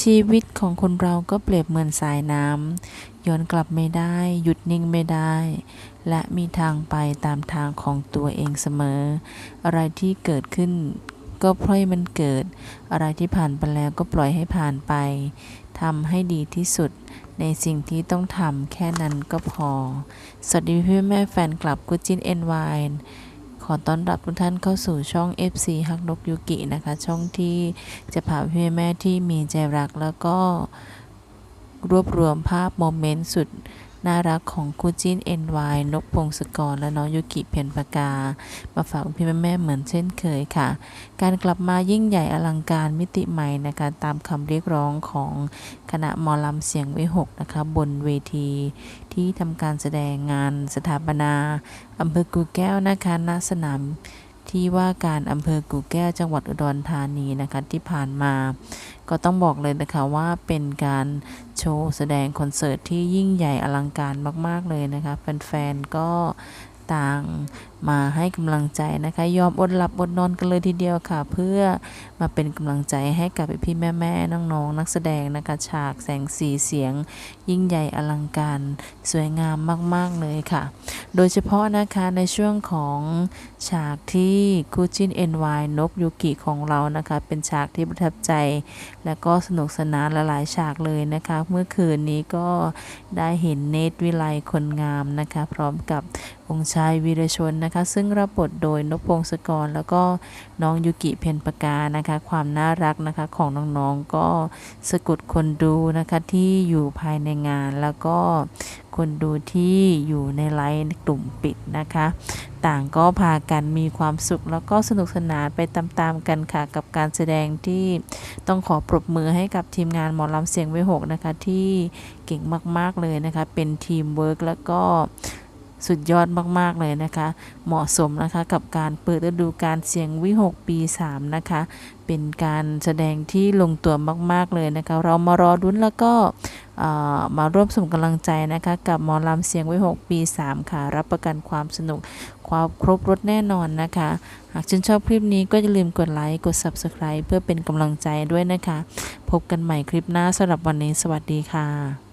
ชีวิตของคนเราก็เปรียบเหมือนสายน้ำย้อนกลับไม่ได้ หยุดนิ่งไม่ได้ และมีทางไปตามทางของตัวเองเสมอ อะไรที่เกิดขึ้นก็ปล่อยมันเกิด อะไรที่ผ่านไปแล้วก็ปล่อยให้ผ่านไปทำให้ดีที่สุดในสิ่งที่ต้องทำแค่นั้นก็พอ สวัสดีพี่แม่แฟนคลับกูจินเอ็นวาย ขอต้อนรับทุกท่านเข้าสู่ช่อง FC ฮักนกยุกินะคะ ช่องที่จะพาพี่แม่ที่มีใจรักแล้วก็ รวบรวมภาพโมเมนต์สุดน่ารักของคู่จิ้น NY นกพงศกร และน้องยุกิเพียรปากา มาฝากพี่แม่ๆเหมือนเช่นเคยค่ะ การกลับมายิ่งใหญ่อลังการมิติใหม่นะคะ ตามคำเรียกร้องของคณะมอลำเสียงวิหกนะคะ บนเวที ที่ทำการแสดงงานสถาปนาอำเภอกูแก้วนะคะณสนามที่ว่าการอำเภอกู่แก้วจังหวัดอุดรธานีนะคะที่ผ่านมา ก็ต้องบอกเลยนะคะว่าเป็นการโชว์แสดงคอนเสิร์ตที่ยิ่งใหญ่อลังการมาก ๆ เลยนะคะ แฟน ๆ ก็ ต่างมาให้กำลังใจนะคะ ยอมอดหลับอดนอนกันเลยทีเดียวค่ะ เพื่อมาเป็นกำลังใจให้กับพี่ๆแม่น้องๆนักแสดงนะคะฉากแสงสีเสียง ยิ่งใหญ่อลังการ สวยงามมากๆเลยค่ะ โดยเฉพาะนะคะในช่วงของฉากที่คู่จิ้น NY นกยูกิของเรานะคะ เป็นฉากที่ประทับใจ และก็สนุกสนานหลายๆฉากเลยนะคะ เมื่อคืนนี้ก็ได้เห็นเนตรวิไลคนงามนะคะ พร้อมกับองค์ชายวีรชนนะคะ ซึ่งรับบทโดยนพพงศกร แล้วก็น้องยูกิเพนปากานะคะ ความน่ารักนะคะของน้องๆก็สะกดคนดูนะคะที่อยู่ภายในงานแล้วก็คนดูที่อยู่ในไลน์กลุ่มปิดนะคะ ต่างก็พากันมีความสุข แล้วก็สนุกสนานไปตามๆกันค่ะ กับการแสดงที่ต้องขอปรบมือให้กับทีมงานหมอลำเสียงไวหกนะคะ ที่เก่งมากๆเลยนะคะ เป็นทีมเวิร์กแล้วก็ สุดยอดมากๆเลยนะคะ เหมาะสมนะคะกับการเปิดฤดูการเสียงวิหกปี 3 นะคะ เป็นการแสดงที่ลงตัวมากๆเลยนะคะ เรามารอรุ้นแล้วก็มาร่วมส่งกำลังใจนะคะ กับหมอลำเสียงไว้6ปี 3 ค่ะ รับประกันความสนุกความครบรถแน่นอนนะคะ หากชื่นชอบคลิปนี้ก็อย่าลืมกดไลค์ กด Subscribe เพื่อเป็นกำลังใจด้วยนะคะ พบกันใหม่คลิปหน้าสำหรับวันนี้ สวัสดีค่ะ